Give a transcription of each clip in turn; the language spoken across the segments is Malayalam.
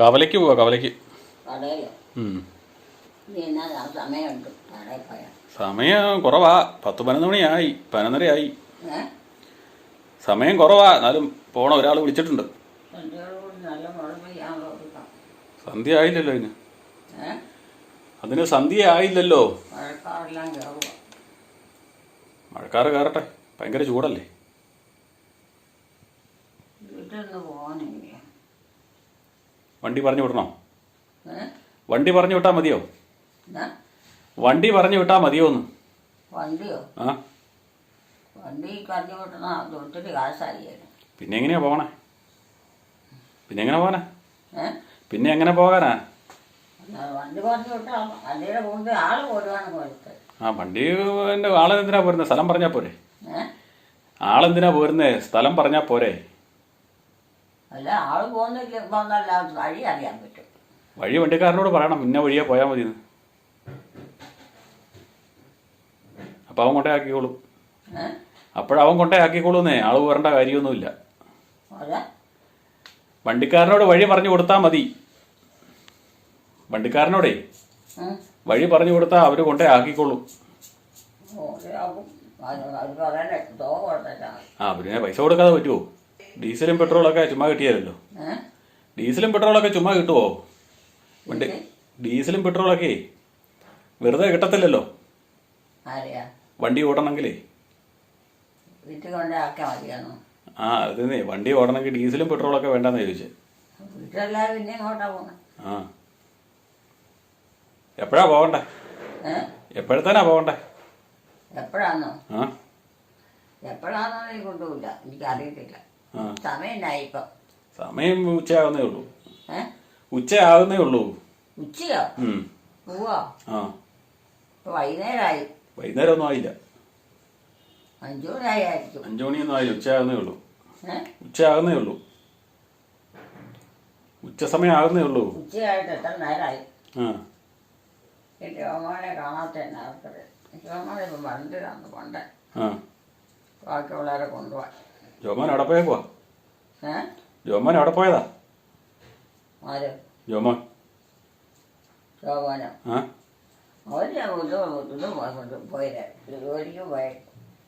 കവലയ്ക്ക് പോവാ കവലയ്ക്ക്. സമയം കുറവാ. പത്ത് പതിനൊന്ന് മണിയായി പതിനൊന്നരയായി. സമയം കുറവാ. എന്നാലും പോണ ഒരാൾ വിളിച്ചിട്ടുണ്ട്. സന്ധ്യ ആയില്ലല്ലോ അതിന് അതിന് സന്ധ്യ ആയില്ലല്ലോ. മഴക്കാർ മഴക്കാറ് കയറട്ടെ ഭയങ്കര ചൂടല്ലേ? വീട്ടിൽ വണ്ടി പറഞ്ഞു വിടണോ? വണ്ടി പറഞ്ഞു വിട്ടാ മതിയോ? വണ്ടി പറഞ്ഞു വിട്ടാ മതിയോ ഒന്ന് വണ്ടിയോ? ആ. വണ്ടി പറഞ്ഞു വിട്ടണ ഒത്തിരി പിന്നെ എങ്ങനെയാ പോണേ പിന്നെ എങ്ങനെ പോകാനാ പിന്നെ എങ്ങനെ പോകാനാ? വണ്ടി പറഞ്ഞു വിട്ടാൽ വണ്ടിയുടെ മുമ്പ് ആൾ പോരുവാണ് ആ വണ്ടി ആളെന്തിനാ പോരുന്നത് സ്ഥലം പറഞ്ഞാ പോരെ. ആളെന്തിനാ പോരുന്നേ? സ്ഥലം പറഞ്ഞാ പോരെ. അല്ല ആൾ പോകുന്നില്ല വന്നല്ല വഴി അറിയാൻ പറ്റും. വഴി വണ്ടിക്കാരനോട് പറയണം ഇന്ന വഴിയാ പോയാ മതി അപ്പൊ അവൻ കൊണ്ടേ ആക്കിക്കോളും അപ്പോഴവൻ കൊണ്ടേ ആക്കിക്കോളൂന്നേ ആൾ വരേണ്ട കാര്യമൊന്നുമില്ല. വണ്ടിക്കാരനോട് വഴി പറഞ്ഞു കൊടുത്താ മതി. വണ്ടിക്കാരനോടേ വഴി പറഞ്ഞു കൊടുത്താ അവർ കൊണ്ടേ ആക്കിക്കോളും. ആ പിന്നെ പൈസ കൊടുക്കാതെ പറ്റുമോ ഡീസലും പെട്രോളൊക്കെ ചുമ്മാ കിട്ടിയാലല്ലോ. ഡീസലും പെട്രോളൊക്കെ ചുമ്മാ കിട്ടുമോ വണ്ടി ഡീസലും പെട്രോളൊക്കെ വെറുതെ കിട്ടത്തില്ലല്ലോ. വണ്ടി ഓടണമെങ്കിലേ. ആ അത് വണ്ടി ഓടണമെങ്കിൽ ഡീസലും പെട്രോളൊക്കെ വേണ്ടെന്ന് ചോദിച്ചേ. ആ. എപ്പോഴാ പോകണ്ടേ? എപ്പോഴത്തേനാ പോകണ്ടേ? എപ്പോഴാന്നോ? ആ. എപ്പോഴാന്നോ എനിക്ക് അറിയത്തില്ല എനിക്കറിയത്തില്ല. ആ. സമയം ഉണ്ടായി ഇപ്പം സമയം ഉച്ചയാകുന്നേ ഉള്ളൂ. ഉച്ചയാവുന്നേ ഉള്ളൂ. ഉച്ചയോ? ഉം. ആ. വൈകുന്നേരമായി വൈകുന്നേരം ഒന്നും ആയില്ല. അഞ്ചു മണിയായി ആയിരിക്കും അഞ്ചു മണിയൊന്നും ആയില്ല. ഉച്ചയാകുന്നേ ഉള്ളൂ. ഉച്ചയാകുന്നേ ഉള്ളൂ. ഉച്ച സമയം ആകുന്നേ ഉള്ളൂ. ഉച്ചയായിട്ട് എത്ര നേരമായി ആ. രോമോനെ കാണാത്ത രോമോനെ ഇപ്പം ബാക്കിയുള്ളവരെ കൊണ്ടുപോകാൻ. ജോമോൻ അവിടെ പോയേക്കുവാ പോവാ? ജോമാൻ അവിടെ പോയതാ? ആര്? ജോമോൻ.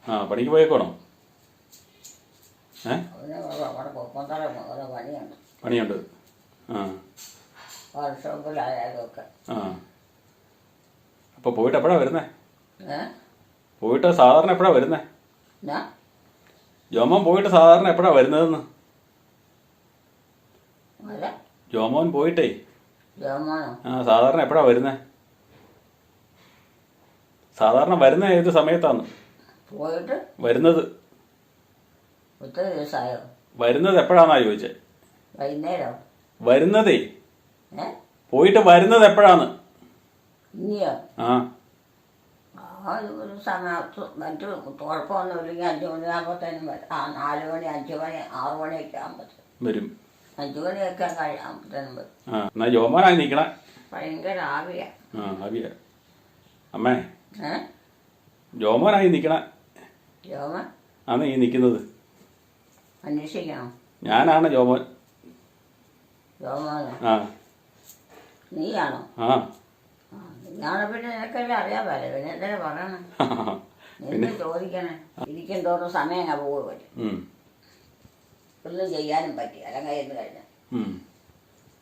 ആ. പണിക്ക് പോയേക്കോണോ ഏ? പണിയുണ്ട്. അപ്പൊ ആ. വർക്ക്ഷോപ്പിലായാലും ഒക്കെ ആ. അപ്പോൾ പോയിട്ട് എപ്പോഴാണ് വരുന്നേ? പോയിട്ട് സാധാരണ എപ്പോഴാണ് വരുന്നേ? ജോമോൻ പോയിട്ട് സാധാരണ എപ്പോഴാ വരുന്നതെന്ന്? ജോമോൻ പോയിട്ടേ. ആ സാധാരണ എപ്പോഴാ വരുന്നേ? സാധാരണ വരുന്ന ഏത് സമയത്താണ് പോയിട്ട് വരുന്നത്. ഒത്തിരി ദിവസമായോ വരുന്നത് എപ്പോഴാന്നാ ചോദിച്ചേ? വൈകുന്നേരം? വരുന്നതേ. പോയിട്ട് വരുന്നത് എപ്പോഴാണ് ഇനിയോ? ആ. ഒരു സമയത്ത് മറ്റു കുഴപ്പമൊന്നുമില്ലെങ്കിൽ അഞ്ച് മണിയാകുമ്പോഴത്തേനും വരും. ആ നാല് മണി അഞ്ച് മണി ആറ് മണിയൊക്കെ ആകുമ്പോഴത്തേനും വരും. അഞ്ച് മണിയൊക്കെ കഴിയാകുമ്പോഴത്തേനും വരും ജോമോനായി നിൽക്കണേ. ഭയങ്കര ആവിയാ. അമ്മേ. ജോമോനായി നിൽക്കണേ. രോമൻ ആണ് ഈ നിൽക്കുന്നത്? അന്വേഷിക്കണം? ഞാനാണ് ജോമോൻ. ജോമോൻ ആ. നീയാണോ? ആ. പിന്നെ നിനക്കെല്ലാം അറിയാൻ പോലെ പിന്നെ എന്തിനാ പറയണേ. നിന്ന് ചോദിക്കണേ. ഇരിക്കും തോറും സമയം അങ്ങ് പോകും വരും ഉം, ഒന്നും ചെയ്യാനും പറ്റി അലം കയ്യിൽ കഴിഞ്ഞ. ഉം.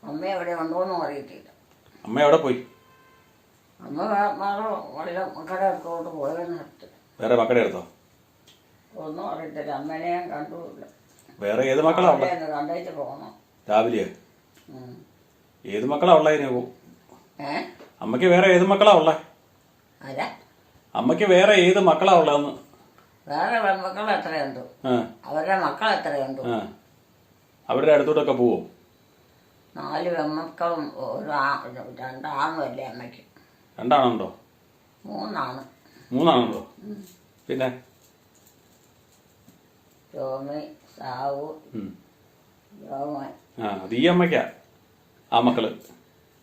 അമ്മ എവിടെ ഉണ്ടോന്നും അറിയത്തില്ല. അമ്മ എവിടെ പോയി? അമ്മ മകളോ വല്ല മക്കളുടെ അടുത്തോട്ട് പോയെന്ന് നിർത്തി വേറെ മക്കളുടെ അടുത്തോ? ഒന്നും അറിയത്തില്ല. അമ്മേനെ ഞാൻ കണ്ടുമില്ല. വേറെ ഏത് മക്കളാ കണ്ടേച്ച് പോകണം രാവിലെയോ. ഏത് മക്കളാ ഉള്ളതിനെ? അമ്മയ്ക്ക് വേറെ ഏത് മക്കളാ ഉള്ള? അല്ല അമ്മയ്ക്ക് വേറെ ഏത് മക്കളാ ഉള്ളതെന്ന് വേറെ പെൺമക്കൾ എത്രയുണ്ട്? ആ. അവരുടെ മക്കൾ എത്രയുണ്ട്? ആ. അവരുടെ അടുത്തോട്ടൊക്കെ പോവോ? നാല് പെൺമക്കളും ഒരു ആ രണ്ടാണും അല്ലേ അമ്മയ്ക്ക്. രണ്ടാണുണ്ടോ? മൂന്നാണ്. മൂന്നാണുണ്ടോ? പിന്നെ? രോമി സാവു ഉം. രോമൻ ആ അത് ഈ അമ്മയ്ക്കാ. ആ മക്കൾ.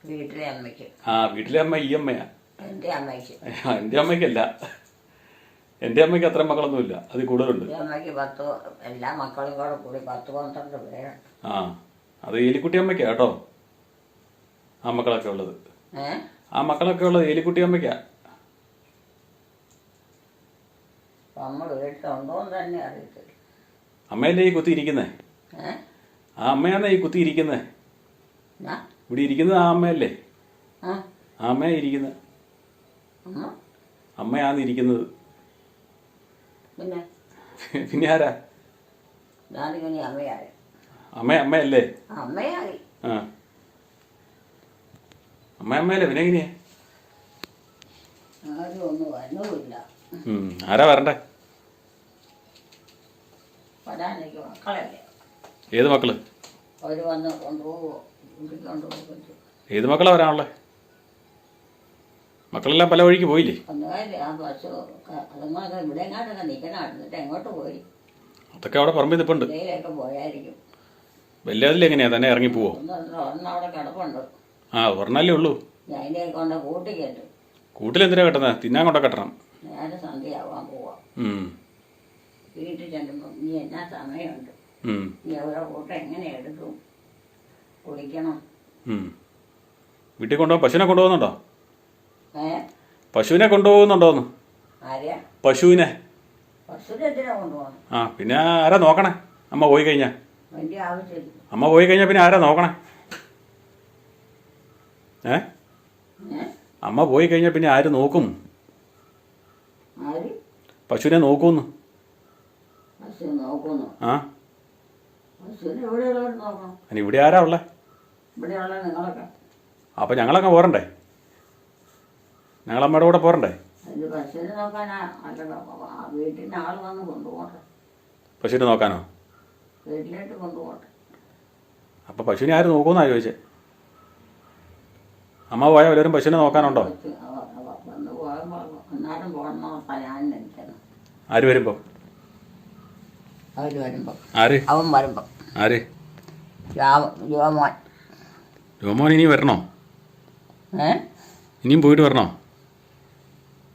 വീട്ടിലെ അമ്മയ്ക്ക്. ആ വീട്ടിലെ അമ്മ ഈ അമ്മയാ? എന്റെ അമ്മയ്ക്ക്. എന്റെ അമ്മയ്ക്കല്ല. എന്റെ അമ്മയ്ക്ക് അത്ര മക്കളൊന്നുമില്ല. അത് കൂടുതലുണ്ട്. ഈ അമ്മയ്ക്ക് പത്ത് എല്ലാ മക്കളും കൂടെ കൂടി പത്ത് പന്ത്രണ്ട് പേരുണ്ട് ആ അത് എലിക്കുട്ടി അമ്മയ്ക്കാ കേട്ടോ? ആ മക്കളൊക്കെ ഉള്ളത്. ആ മക്കളൊക്കെ ഉള്ളത് എലിക്കുട്ടി അമ്മയ്ക്കാ? നമ്മൾ വീട്ടിലുണ്ടോന്ന് തന്നെ അറിയത്തില്ല. അമ്മയല്ലേ ഈ കുത്തി ഇരിക്കുന്നേ? ആ അമ്മയാന്നേ ഈ കുത്തി ഇരിക്കുന്നേ? ഞാൻ ഇവിടെ ഇരിക്കുന്നത് ആ. അമ്മയല്ലേ അമ്മയാ ഇരിക്കുന്നത്. അമ്മ അമ്മയാന്ന് ഇരിക്കുന്നത്. പിന്നെ? ആരാ? അമ്മ അമ്മയല്ലേ? ആ അമ്മ അമ്മയല്ലേ? പിന്നെ എങ്ങനെയാ? ആരും വരണ്ടേ? ഏത് മക്കൾ? അവർ വന്ന് കൊണ്ടുപോകുമോ ഏത് മക്കളാ വരാനുള്ളേ? മക്കളെല്ലാം പല വഴിക്ക് പോയില്ലേ? അതൊക്കെ അവിടെ പറമ്പിൽ നിൽപ്പുണ്ട് വല്ലാതിൽ എങ്ങനെയാ തന്നെ ഇറങ്ങി പോവോ? ആ ഒരെണ്ണല്ലേ ഉള്ളൂ. കൂട്ടിൽ എന്തിനാ കെട്ടുന്നത് തിന്നാൻ കൊണ്ട കെട്ടണം. വീട്ടിൽ ചെല്ലുമ്പോൾ നീ എന്നാ സമയമുണ്ട്? നീ അവരുടെ കൂട്ടം എങ്ങനെ എടുക്കും? വീട്ടിൽ കൊണ്ടുപോകാൻ പശുവിനെ കൊണ്ടുപോകുന്നുണ്ടോ? പശുവിനെ കൊണ്ടുപോകുന്നുണ്ടോന്ന്? പശുവിനെ. ആ പിന്നെ ആരാ നോക്കണേ? അമ്മ പോയി കഴിഞ്ഞാ. അമ്മ പോയി കഴിഞ്ഞാ പിന്നെ ആരാ നോക്കണേ? ഏ? അമ്മ പോയി കഴിഞ്ഞാൽ പിന്നെ ആര് നോക്കും? പശുവിനെ നോക്കൂന്ന്. ആ? അതിന് ഇവിടെ ആരാ ഉള്ളേ? അപ്പൊ ഞങ്ങളങ്ങ് പോരണ്ടേ? ഞങ്ങളമ്മയുടെ കൂടെ പോരണ്ടേ? പശുവിനെ നോക്കാനോ? അപ്പൊ പശുവിനെ ആര് നോക്കുന്നാ ചോദിച്ചേ? അമ്മ പോയാൽ വല്ലവരും പശുവിനെ നോക്കാനുണ്ടോ? ആര് വരുമ്പോ? ആര്? അവൻ വരുമ്പോൾ ആര്? യുവമോൻ. ജോമോൻ ഇനി വരണോ? ഇനിയും പോയിട്ട് വരണോ?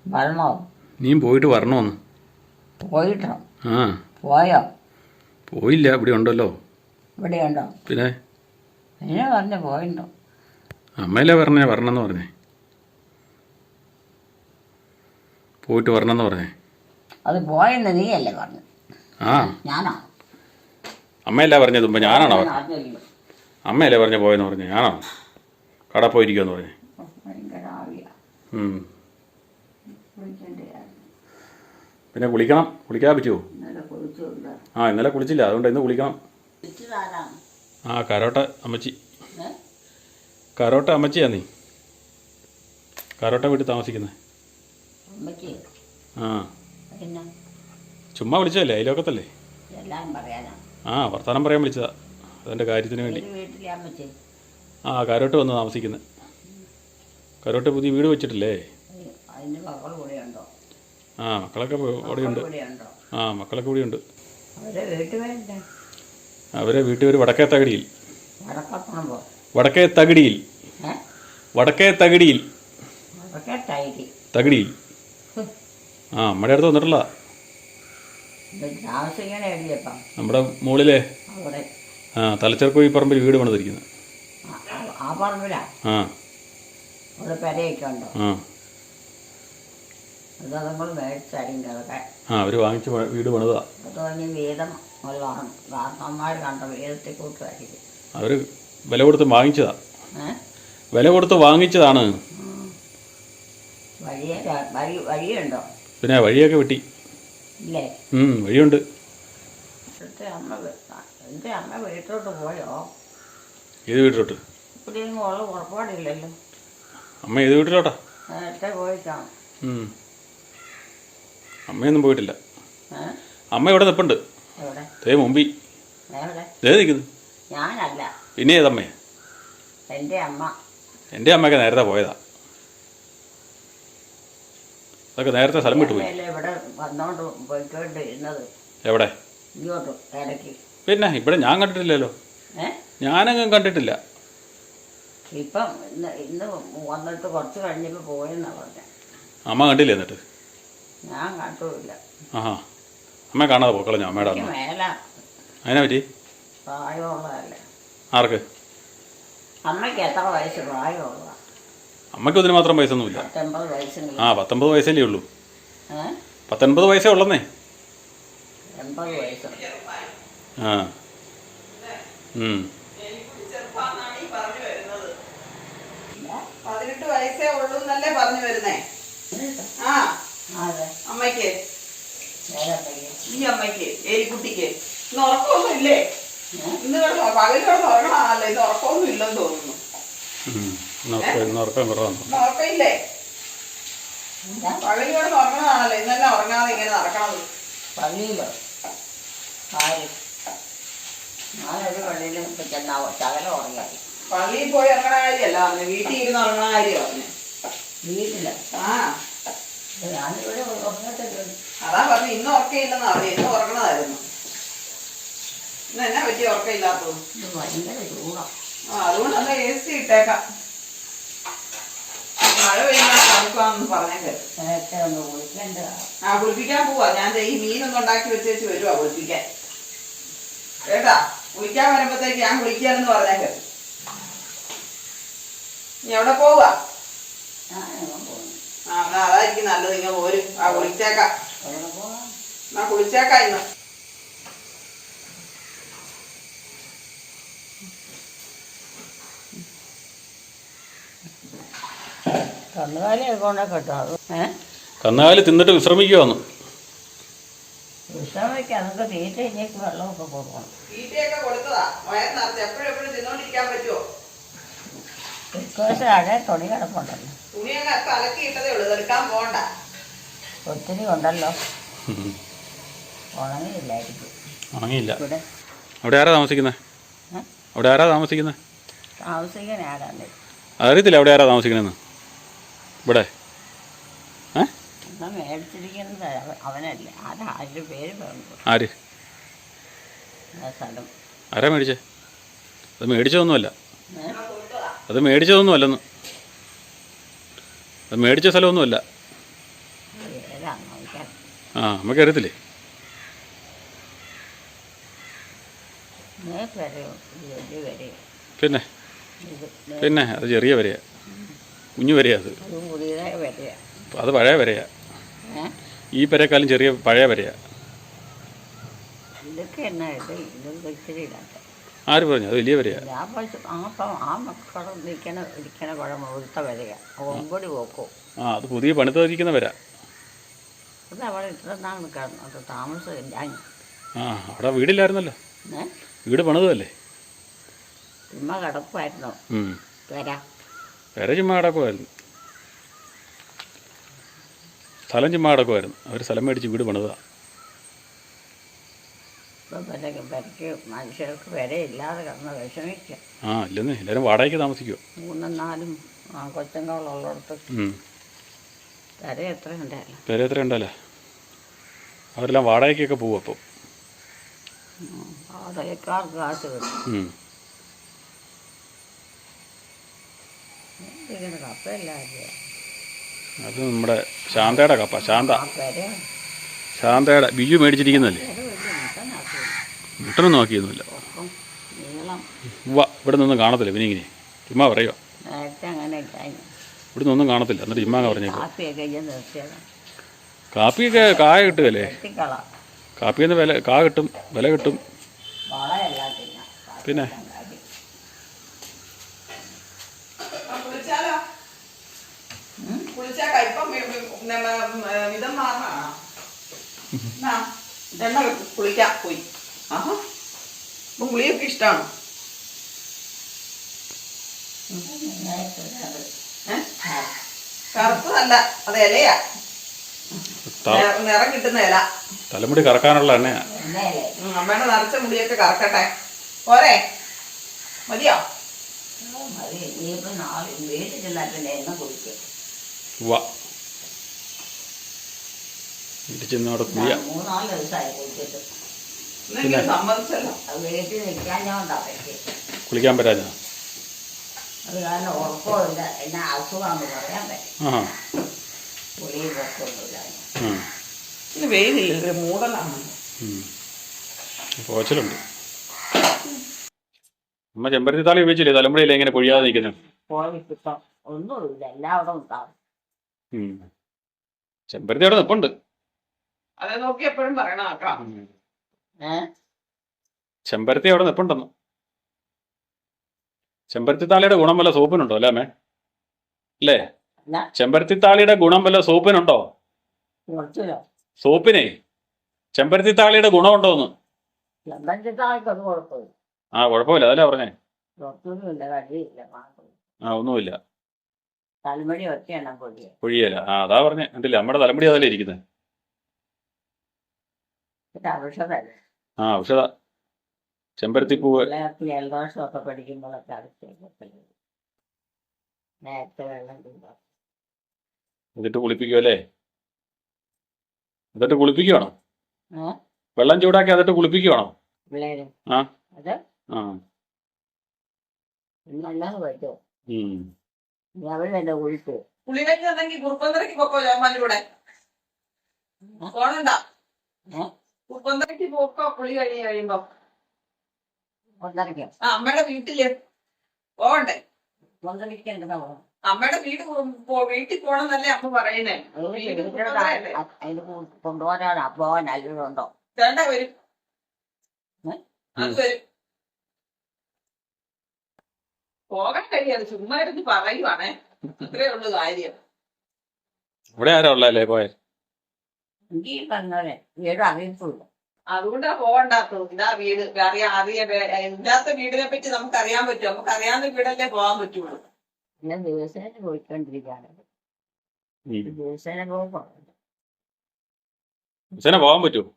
വരണോ? ഇനിയും പോയിട്ട് വരണോന്ന്. പോയിട്ടോ? ആ. പോയോ? പോയില്ല ഇവിടെ ഉണ്ടല്ലോ. ഇവിടെ ഉണ്ടോ? പിന്നെ? എന്നെ പറഞ്ഞ് പോയിട്ടോ. അമ്മയല്ലേ പറഞ്ഞേ വരണമെന്ന് പറഞ്ഞേ. പോയിട്ട് വരണമെന്ന് പറഞ്ഞേ. അത് പോയെന്ന് നീയല്ലേ പറഞ്ഞു? ആ. ഞാനാ? അമ്മയല്ല പറഞ്ഞത് മുമ്പ് ഞാനാണോ? അമ്മയല്ലേ പറഞ്ഞ പോയെന്ന് പറഞ്ഞു? ഞാനാണോ കട പോയിരിക്കുമെന്ന് പറഞ്ഞു? പിന്നെ കുളിക്കണം. കുളിക്കാൻ പറ്റുമോ ആ ഇന്നലെ കുളിച്ചില്ല. അതുകൊണ്ട് ഇന്ന് കുളിക്കണം. ആ കരോട്ട അമ്മച്ചി. കരോട്ട അമ്മച്ചിയാ നീ? കരോട്ട വീട്ടിൽ താമസിക്കുന്നത് ആ. ചുമ്മാ വിളിച്ചതല്ലേ? അയലോക്കത്തല്ലേ എല്ലാം പറയാനാ. ആ വർത്തമാനം പറയാൻ വിളിച്ചതാ. അതിന്റെ കാര്യത്തിന് വേണ്ടി. ആ കരോട്ട് വന്ന് താമസിക്കുന്നത് കരോട്ട് പുതിയ വീട് വെച്ചിട്ടില്ലേ? ആ മക്കളൊക്കെ ഇവിടെയുണ്ട് കൂടെ ഉണ്ടോ ആ മക്കളൊക്കെ ഇവിടെയുണ്ട്. അവരെ വീട്ടിൽ വരണ്ടേ അവരെ വീട്ടിൽ ഒരു വടക്കേ തകടിയിൽ. വടക്കേ തകടിയിൽ. വടക്കേ തകടിയിൽ. തകടിയിൽ. ആ അമ്മയുടെ അടുത്ത് വന്നിട്ടുള്ള നമ്മുടെ മുകളിലെ ആ ആ ഈ പറമ്പിൽ വീട് പണിതിരിക്കുന്നത്. ആ- പറമ്പിലാ? ആ. അവിടെ പെരയൊക്കെ ഉണ്ടോ? ആ. ആ അവർ വാങ്ങിച്ച് വീട് പണിതാ. അവർ വില കൊടുത്ത് വാങ്ങിച്ചതാ. വില കൊടുത്ത് വാങ്ങിച്ചതാണ്. പിന്നെ വഴിയൊക്കെ വെട്ടി. ഇല്ലേ? വഴിയുണ്ട്. അമ്മ എന്റെ അമ്മ വീട്ടിലോട്ട് പോയോ? ഏത് വീട്ടിലോട്ട്? ഇവിടെയൊന്നും ഉള്ള പുറപ്പാടില്ലല്ലോ അമ്മ ഏത് വീട്ടിലോട്ടാ? നേരത്തെ പോയിട്ടാണ്. ഉം. അമ്മയൊന്നും പോയിട്ടില്ല. അമ്മ ഇവിടെ നിൽപ്പുണ്ട് തേ ദേ മുമ്പി ദേ നിൽക്കുന്നു. ഞാനല്ല. പിന്നെ ഏതമ്മേ എന്റെ അമ്മ. എന്റെ അമ്മയൊക്കെ നേരത്തെ പോയതാ. അതൊക്കെ നേരത്തെ സ്ഥലം വിട്ടു പോയി. ഇവിടെ വന്നോണ്ട് പോയിക്കൊണ്ട് ഇരുന്നത് എവിടെ? ഇങ്ങോട്ട് ഇടയ്ക്ക് പിന്നെ ഇവിടെ ഞാൻ കണ്ടിട്ടില്ലല്ലോ. ഞാനങ്ങും കണ്ടിട്ടില്ല. ഇപ്പം ഇന്ന് ഇന്ന് വന്നിട്ട് കുറച്ച് കഴിഞ്ഞപ്പോൾ പോയെന്നാ പറഞ്ഞത് അമ്മ കണ്ടില്ലേ എന്നിട്ട്? ഞാൻ കണ്ടില്ല ആഹാ. അമ്മ കാണാതെ പോക്കളഞ്ഞോ അമ്മയുടെ അമ്മ മേല അതിനെ പറ്റി? പ്രായമുള്ളതല്ലേ. ആർക്ക്? അമ്മയ്ക്ക് എത്ര വയസ്സ് പ്രായമുള്ള അമ്മയ്ക്ക് ഇതിന് മാത്രം വയസ്സൊന്നുമില്ല ഒന്നുമില്ല ആ പത്തൊമ്പത് വയസ്സല്ലേ ഉള്ളൂ. പത്തൊൻപത് വയസ്സേ ഉള്ളന്നേ. ആ. ഉം. പതിനെട്ട് വയസ്സേ ഉള്ളൂ എന്നല്ലേ പറഞ്ഞു വരുന്നേ? ആ. അമ്മയ്ക്ക്. ഈ അമ്മയ്ക്ക് ഏലിക്കുട്ടിക്ക്. ഇന്ന് ഉറക്കമൊന്നും ഇല്ലേ? ഇന്ന് പകൽ കിടന്ന്? ഉറങ്ങണമല്ലോ ഇന്ന് ഉറക്കമൊന്നും ഇല്ലെന്ന് തോന്നുന്നു ഉറക്കം കുറവാണ് ഞാൻ ഉറക്കമില്ലേ? ഇന്നല്ല കിടന്ന് ഉറങ്ങണതാണല്ലോ ഇന്നെല്ലാം ഉറങ്ങാതെ ഇങ്ങനെ നടക്കണത്. പള്ളിയിലോ? ആര്? ഞാനൊരു പള്ളിയിൽ ചെന്നാ ശകലം ഉറങ്ങായി. പള്ളിയിൽ പോയി ഇറങ്ങണ കാര്യമല്ല പറഞ്ഞു വീട്ടിൽ ഇരുന്ന് ഉറങ്ങണ കാര്യം പറഞ്ഞു. വീട്ടിൽ? ആ. ഞാനിവിടെ ഉറങ്ങത്തില്ല. അതാ പറഞ്ഞു ഇന്ന് ഉറക്കയില്ലെന്ന് അറിയാം ഇന്ന് ഉറങ്ങണതായിരുന്നു. ഇന്ന് എന്നാ പറ്റി ഉറക്കയില്ലാത്തത് ഭയങ്കര ചൂടാ. ആ അതുകൊണ്ട് അന്ന് എ സി ഇട്ടേക്കാം. മഴ പെയ്യാൻ തണുക്കാന്ന് കുളിക്കേണ്ടതാണ് ആ കുളിപ്പിക്കാൻ പോവാ. ഞാൻ ഈ മീനൊന്നും ഉണ്ടാക്കി വെച്ചേച്ച് വരുവാ കുളിപ്പിക്കാൻ. കേട്ടാ? കുളിക്കാൻ വരുമ്പത്തേക്ക് ഞാൻ കുളിക്കാനെന്ന് പറഞ്ഞേക്ക് നീ എവിടെ പോവാ? ഞാൻ എങ്ങും പോകുന്നു ആ എന്നാ അതായിരിക്കും നല്ലത്. ഇങ്ങനെ പോരും. ആ കുളിച്ചേക്കാം. എന്നാ കുളിച്ചേക്കാം ഇന്ന്. കന്നുകാലിയൊക്കെ കൊണ്ടേ കേട്ടോ. അത് ഏ? കന്നുകാലി തിന്നിട്ട് വിശ്രമിക്കുവാന്ന്. വിശ്രമിക്കാൻ നമുക്ക് തീറ്റ ഇനിയൊക്കെ വെള്ളമൊക്കെ കൊടുക്കണം. തീറ്റയൊക്കെ കൊടുത്തതാ. വയറ് നിറച്ച് എപ്പോഴും എപ്പോഴും തിന്നോണ്ടിരിക്കാൻ പറ്റുമോ ഇക്കോശം അഴേ തുണി കിടപ്പുണ്ടല്ലോ തുണിയൊക്കെ ഒക്കെ അലക്കിയിട്ടതേ ഉള്ളൂ. ഇതെടുക്കാൻ പോണ്ട. ഒത്തിരി ഉണ്ടല്ലോ. ഉം. ഉണങ്ങിയില്ലായിരിക്കും. ഉണങ്ങിയില്ല. ഇവിടെ. അവിടെ ആരാ താമസിക്കുന്നത്? അവിടെ ആരാ താമസിക്കുന്നത് താമസിക്കാൻ ആരാണ്ട് അറിയത്തില്ല അവിടെ ആരാ താമസിക്കണെന്ന് ഇവിടെ. ആരാ? ആര് മേടിച്ചേ? അത് മേടിച്ചതൊന്നുമല്ല? അത് മേടിച്ചതൊന്നുമല്ലെന്ന്. അത് മേടിച്ച സ്ഥലമൊന്നുമല്ല. ആ നമുക്ക് അറിയത്തില്ലേ പിന്നെ? പിന്നെ? അത് ചെറിയ വരയാ. കുഞ്ഞു വരെയാ അത്. അതും പഴയ വരയാ. ഈ പെരക്കാലും ചെറിയ പഴയ വരയാ. ആര് പറഞ്ഞു? അത് വലിയ വരയാ. ആ അത് പുതിയ പണിതിരിക്കുന്ന വര ആ. അവിടെ വീടില്ലായിരുന്നല്ലോ. വീട് പണിതല്ലേ ചുമ്മാ കിടക്കുമായിരുന്നോ ഉം. വരാം. പെര ചുമ്മാ കിടക്കുമായിരുന്നു സ്ഥലം ചുമ്മാ കിടക്കുമായിരുന്നു അവർ സ്ഥലം മേടിച്ച് വീട് പണിതാ. കിടന്ന് വിഷമിക്കുക. ആ ഇല്ലെന്നേ. എല്ലാവരും വാടകയ്ക്ക് താമസിക്കുമോ മൂന്നും നാലും കൊച്ചുങ്ങളുള്ളിടത്ത് എത്ര ഉണ്ടായാലും പെര എത്ര ഉണ്ടല്ലേ അവരെല്ലാം വാടകയ്ക്കൊക്കെ പോവും അപ്പോൾ വാടകക്കാർക്ക് കാശ് കിട്ടും. ഉം. കപ്പ കപ്പയില്ലാതെ അത് നമ്മുടെ ശാന്തയുടെ കപ്പ ശാന്ത. ശാന്തയുടെ ബിജു മേടിച്ചിരിക്കുന്നല്ലേ? മുട്ടനും നോക്കിയൊന്നുമില്ല. ഉവ്വ ഇവിടെ നിന്നും കാണത്തില്ല പിന്നെ ഇങ്ങനെ. ചുമ്മാ പറയുക ഇവിടെ നിന്നും കാണത്തില്ല. എന്നിട്ട് ചുമ്മാ പറഞ്ഞേക്കും. കാപ്പിയൊക്കെ കായ കിട്ടുകയല്ലേ? കാപ്പിയിൽ നിന്ന് വില കാ കിട്ടും വില കിട്ടും. പിന്നെ കാര്യം ആ, കുളിച്ചാലോ ഏ, വിധം എന്നാ, ഇതെണ്ണ വെക്ക്, പോയി. ആഹാ. ഇപ്പം കുളിയൊക്കെ ഇഷ്ടമാണ് കറുത്തതല്ല അത് ഇലയാ. നിറം കിട്ടുന്ന ഇല. തലമുടി കറക്കാനുള്ള എണ്ണയാ. അമ്മയുടെ നിറച്ച മുടിയൊക്കെ കറക്കട്ടെ. പോരെ. മതിയോ? മതി. ഇനിയിപ്പോ നാളെ വീട്ടിൽ ചെന്നാൽ പിന്നെ എണ്ണ കുടിക്കും. വീട്ടിൽ ചെന്ന് അവിടെ മൂന്നാൽ ദിവസമായി കുടിച്ചിട്ട് എന്നെങ്കിലും സമ്മതിച്ചല്ലോ. അത് വീട്ടിൽ നിൽക്കാൻ ഞാൻ ഉണ്ടാക്കി കുളിക്കാൻ പറ്റാ അത് കാരണം ഉറക്കമില്ല എന്നാ അസുഖമാണെന്ന് പറയാൻ പറ്റും ആ പുളിയും ഉറക്കമൊന്നുമില്ല ഉം. ഇന്ന് വെയിലില്ല. ഒരു മൂടലാണ്. ഉം. പോച്ചലുണ്ട്. അമ്മ ചെമ്പരത്തി താളി ഉപയോഗിച്ചില്ലേ? തലമുറയില്ലേ ഇങ്ങനെ പൊഴിയാതെ നിൽക്കുന്നത് പോയിട്ടിപ്പം ഒന്നുമില്ല. എല്ലാവരും ഉണ്ടാവും ചെമ്പരത്തി അവിടെ നിപ്പുണ്ട്. അതെ നോക്കി എപ്പോഴും പറയണം ചെമ്പരത്തി അവിടെ നിപ്പുണ്ടെന്ന്. ചെമ്പരത്തി താളിയുടെ ഗുണം വല്ല സോപ്പിനുണ്ടോ അല്ലേ അമ്മേ? അല്ലേ? ചെമ്പരത്തി താളിയുടെ ഗുണം വല്ല സോപ്പിനുണ്ടോ? സോപ്പിനേ? സോപ്പിനെ ചെമ്പരത്തി താളിയുടെ ഗുണമുണ്ടോ എന്ന് ആ കുഴപ്പമില്ല. അതല്ലേ പറഞ്ഞേ? ആ ഒന്നുമില്ല. തലമുടി ഒറ്റയെണ്ണം പൊടിയ പൊഴിയല്ല ആ അതാ പറഞ്ഞേ. കണ്ടില്ല? നമ്മുടെ തലമുടി അതല്ലേ ഇരിക്കുന്നത് ഇത് ഔഷധമല്ല ആ ഔഷധ. ചെമ്പരത്തി പൂവ്. പിള്ളേർക്ക് ജലദോഷമൊക്കെ പഠിക്കുമ്പോഴൊക്കെ അടുത്തേക്ക് നേരത്തെ വെള്ളം എന്നിട്ട് കുളിപ്പിക്കും അല്ലേ? എന്നിട്ട് കുളിപ്പിക്കുവാണോ? ഏ? വെള്ളം ചൂടാക്കി അതിട്ട് കുളിപ്പിക്കുവാണോ? പിള്ളേര് ആ. അത്? ആ. നല്ലത് പറ്റുമോ ഉം. ഇനി അവരെന്നെ കുഴിച്ചു പുള്ളിയിലേക്ക് എന്തെങ്കിൽ കുറുപ്പന്തരക്ക് പൊക്കോ ജോമാന്റെ കൂടെ പോണണ്ട ഏ? കുറുപ്പന്തരക്ക് പോക്കോ പുളി കഴിഞ്ഞ് കഴിയുമ്പോ? കൊണ്ടറിക്കും ആ അമ്മയുടെ വീട്ടിൽ. പോകണ്ടേ കൊണ്ടറിക്കേണ്ടതാ അമ്മയുടെ വീട് പോ- പോ- വീട്ടിൽ പോണെന്നല്ലേ അമ്മ പറയുന്നേ? അതിന് കൊണ്ടുപോകാൻ അപ്പോവാൻ നല്ലതുണ്ടോ ചേട്ട വരും. ഏ? അത് വരും. പോകാൻ കഴിയാതെ ചുമ്മാ ഇരുന്ന് പറയുവാണേ. അത്രേ ഉള്ളു കാര്യം. ഇവിടെ ആരാ ഉള്ളല്ലേ പോയ? എനിക്ക് ഈ പറഞ്ഞോലെ വീട് അറിയത്തുള്ളൂ. അതുകൊണ്ടാ പോകണ്ടാത്തത്. ഇതാ വീട്. അറിയാ അറിയാ ഇല്ലാത്ത വീടിനെ പറ്റി നമുക്ക് അറിയാൻ പറ്റും നമുക്ക് അറിയാവുന്ന വീടല്ലേ പോകാൻ പറ്റുള്ളൂ. പിന്നെ ദിവസേന പോയിക്കൊണ്ടിരിക്കാണ്. ദിവസേന പോകുമ്പോ. ദിവസേന പോകാൻ പറ്റുമോ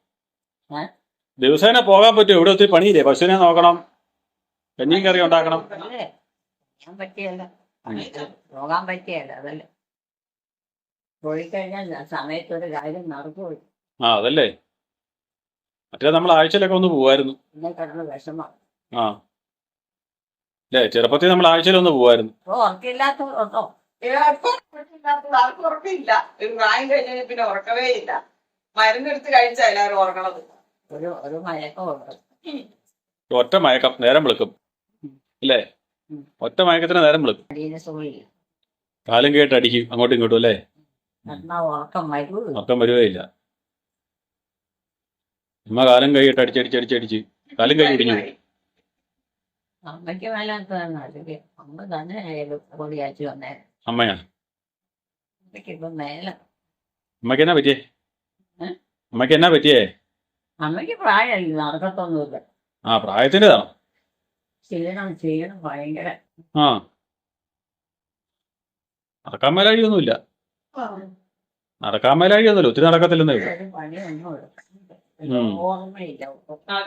ഏ? ദിവസേന പോകാൻ പറ്റുമോ ഇവിടെ ഒത്തിരി പണിയില്ലേ? പശുവിനെ നോക്കണം. കഞ്ഞിയും കറി ഉണ്ടാക്കണം. ഞാൻ പറ്റിയല്ല. പോകാൻ പറ്റിയല്ല അതല്ലേ. പോയി കഴിഞ്ഞാൽ സമയത്തൊരു കാര്യം നടക്കുമോ ആ അതല്ലേ. മറ്റേ നമ്മൾ ആഴ്ചയിലൊക്കെ ഒന്ന് പോവായിരുന്നു. പിന്നെ കിടന്ന് വിഷമം. ആ. അല്ലേ ചെറുപ്പത്തിൽ നമ്മൾ പോവായിരുന്നു. ഉറക്കമില്ലാത്തത് ആർക്കും ഉറക്കമില്ല ഒരു പ്രായം കഴിഞ്ഞാൽ പിന്നെ ഉറക്കവേ ഇല്ല. മരുന്നെടുത്ത് കഴിച്ചാ എല്ലാവരും ഉറങ്ങണത്. ഒരു ഒരു ഒറ്റ മയക്കം നേരം വിളിക്കും. അല്ലേ. ഒറ്റ മയക്കത്തിന് നേരം വിളിക്കും. കാലും കേട്ട് അടിക്കും അങ്ങോട്ടും ഇങ്ങോട്ടും അല്ലേ? ഉറക്കം വരുവേയില്ല. അമ്മ കാലം കൈയിട്ട് അടിച്ചടിച്ചടിച്ചടിച്ച് കാലും കൈ ഇടിഞ്ഞു. അമ്മയ്ക്ക് മേലാത്തതാണ് അമ്മ തന്നെ ആയാലും പൊടിയാച്ചു വന്നേ. അമ്മയാ? അമ്മയ്ക്ക് എന്നാ പറ്റിയേ? അമ്മയ്ക്ക് അമ്മയ്ക്ക് എന്നാ പറ്റിയേ? അമ്മയ്ക്ക് പ്രായമല്ല നടക്കത്തൊന്നുമില്ല ആ പ്രായത്തിന്റെതാണോ? ക്ഷീണം ചെയ്യണം ഭയങ്കര. ആ. നടക്കാൻ മേലാഴിയൊന്നുമില്ല. നടക്കാൻ മേലാഴിയൊന്നുമില്ല. ഒത്തിരി നടക്കത്തില്ലെന്നേ. ഓർമ്മയില്ല.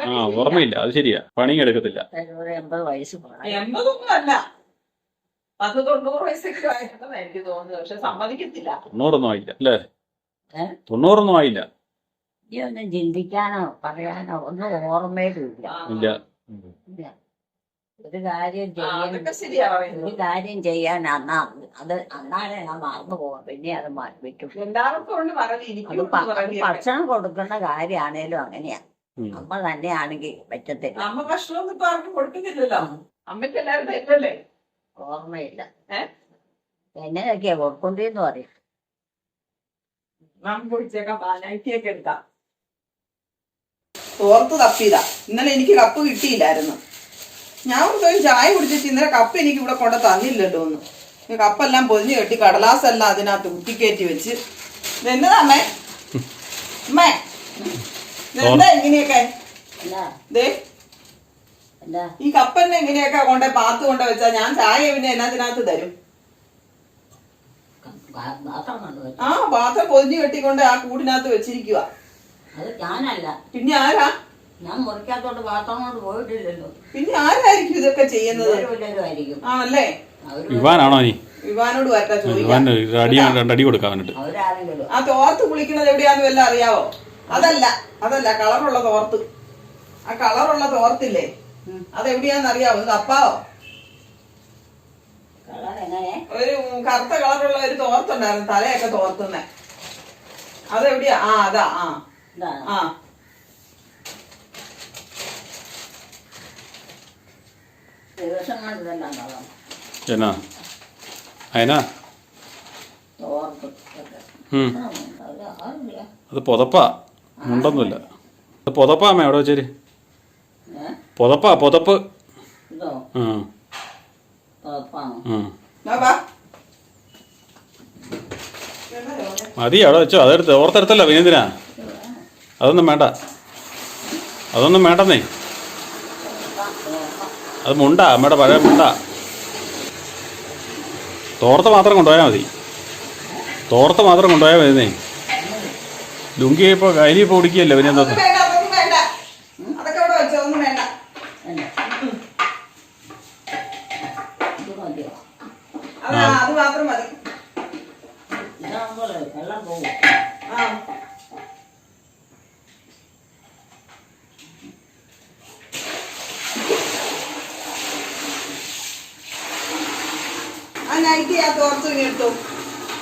ആ ഓർമ്മയില്ല. അത് ശരിയാ. പണി എടുക്കത്തില്ല ഒരു എൺപത് വയസ്സ് പ്രായം. എൺപതൊന്നും അല്ല പത്ത് തൊണ്ണൂറ് വയസ്സൊക്കെ ആയിട്ടുണ്ടെന്ന് എനിക്ക് തോന്നുന്നത്. പക്ഷെ സമ്മതിക്കത്തില്ല. തൊണ്ണൂറൊന്നും ആയില്ല. അല്ലേ? ഏ? തൊണ്ണൂറൊന്നും ആയില്ല. ഒന്നും ചിന്തിക്കാനോ പറയാനോ ഒന്നും ഓർമ്മയിലും ഇല്ല. ഇല്ല. ഒരു കാര്യം ചെയ്യാൻ ഒരു കാര്യം ചെയ്യാൻ അന്നാ അത് അന്നാലെ ഞാൻ മറന്നു പോകും. പിന്നെ അത് അത് ഭക്ഷണം കൊടുക്കുന്ന കാര്യമാണേലും അങ്ങനെയാ. അമ്മ തന്നെയാണെങ്കിൽ പറ്റത്തില്ല. അമ്മ ഭക്ഷണം ഇപ്പൊ ആർക്കും കൊടുക്കുന്നില്ലല്ലോ. അമ്മയ്ക്ക് എല്ലാവരും ഓർമ്മയില്ല. എന്നതൊക്കെയാ കൊടുക്കൊണ്ടേന്ന് പറയും. ഓർത്ത് തപ്പിയതാ ഇന്നലെ എനിക്ക് കപ്പ് കിട്ടിയില്ലായിരുന്നു. ഞാൻ ചോദിച്ചു ചായ കുടിച്ചിട്ട് ഇന്നലെ കപ്പ് എനിക്ക് ഇവിടെ കൊണ്ട് തന്നില്ലല്ലോ ഒന്ന് കപ്പെല്ലാം പൊതിഞ്ഞ് കെട്ടി കടലാസെല്ലാം അതിനകത്ത് കുത്തിക്കയറ്റി വെച്ച്. ഇതെന്നതാ അമ്മേ? അമ്മേ ഇങ്ങനെയൊക്കെ? ഈ കപ്പന്നെ എങ്ങനെയൊക്കെ കൊണ്ടേ പാത്ത് കൊണ്ട വെച്ചാ ഞാൻ ചായ പിന്നെ എന്നതിനകത്ത് തരും. ആ പാത്രം പൊതിഞ്ഞു കെട്ടിക്കൊണ്ട് ആ കൂടിനകത്ത് വെച്ചിരിക്കുക ഞാനല്ല. പിന്നെ ആരാ? ഞാൻ മുറിക്കകത്തോട്ട് പാത്രങ്ങളോട് പോയിട്ടില്ലല്ലോ. പിന്നെ ആരായിരിക്കും ഇതൊക്കെ ചെയ്യുന്നത്? വല്ലവരും ആയിരിക്കും ആണല്ലേ? ഇവാനാണോ നീ വിവാനോട് വരട്ടെ ഇവാൻ അടി രണ്ടടി കൊടുക്കാൻ വേണ്ടിട്ട് അവരാരെങ്കിലും. ആ തോർത്ത് കുളിക്കുന്നത് എവിടെയാന്ന് വല്ല അറിയാവോ? അതല്ല അതല്ല കളറുള്ള തോർത്ത്. ആ കളറുള്ള തോർത്തില്ലേ? അതെവിടെയാന്ന് അറിയാവോ? ഇത് അപ്പാവോ? കളർ എങ്ങനെ? ഒരു കറുത്ത കളറുള്ള ഒരു തോർത്തുണ്ടായിരുന്നു തലയൊക്കെ തോർത്തുന്നേ. അതെവിടെയാ? ആ അതാ ആ. ആ. ദിവസം എന്നാ? അതിനാ തോർത്ത് ഒക്കെ ഉം. അത് പൊതപ്പാ അത് പുതപ്പാ. മുണ്ടൊന്നുമില്ല. അത് പുതപ്പാ അമ്മ അവിടെ വെച്ചേര്? ഏ? പുതപ്പാ പുതപ്പ്. ഇതോ? ഉം, തോപ്പാണോ ഉം. വാ, വാ. മതി അവിടെ വെച്ചോ. അതെടുത്ത് ഓർത്തെടുത്തല്ലോ പിന്നെ എന്തിനാ? അതൊന്നും വേണ്ട. അതൊന്നും വേണ്ടെന്നേ. അത് മുണ്ട അമ്മയുടെ പഴയ മുണ്ട. തോർത്ത് മാത്രം കൊണ്ടുപോയാൽ മതി. തോർത്ത് മാത്രം കൊണ്ടുപോയാൽ മതി ലുങ്കി ഇപ്പോൾ കയ്യിൽ ഇപ്പോൾ പിന്നെ എന്താ അതൊന്നും വേണ്ട അതൊന്നും വേണ്ട അതൊക്കെ ഇവിടെ വെച്ചോ ഒന്നും വേണ്ട എന്നെ ഇത് മതിയോ അത് ആ, അത് മാത്രം മതി ഇതാകുമ്പോൾ വെള്ളം പോകും ആ ആ നൈറ്റി ആ തോർത്ത് ഇനി എടുത്തു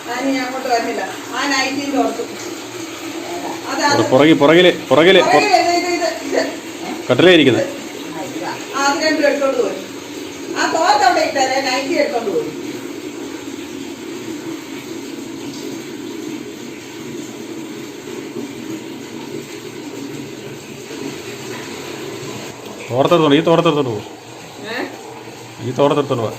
ഞാൻ ഇനി അങ്ങോട്ട് വരുന്നില്ല ആ നൈറ്റിയും തോർത്തു അത് അത് പുറകിൽ പുറകിൽ പുറകിൽ കട്ടിലേ ഇരിക്കുന്നത് തോർത്തെടുത്തോണ്ട് ഈ തോർത്തെടുത്തോണ്ട് പോകും ഈ തോർത്തെടുത്തോണ്ട് പോവാ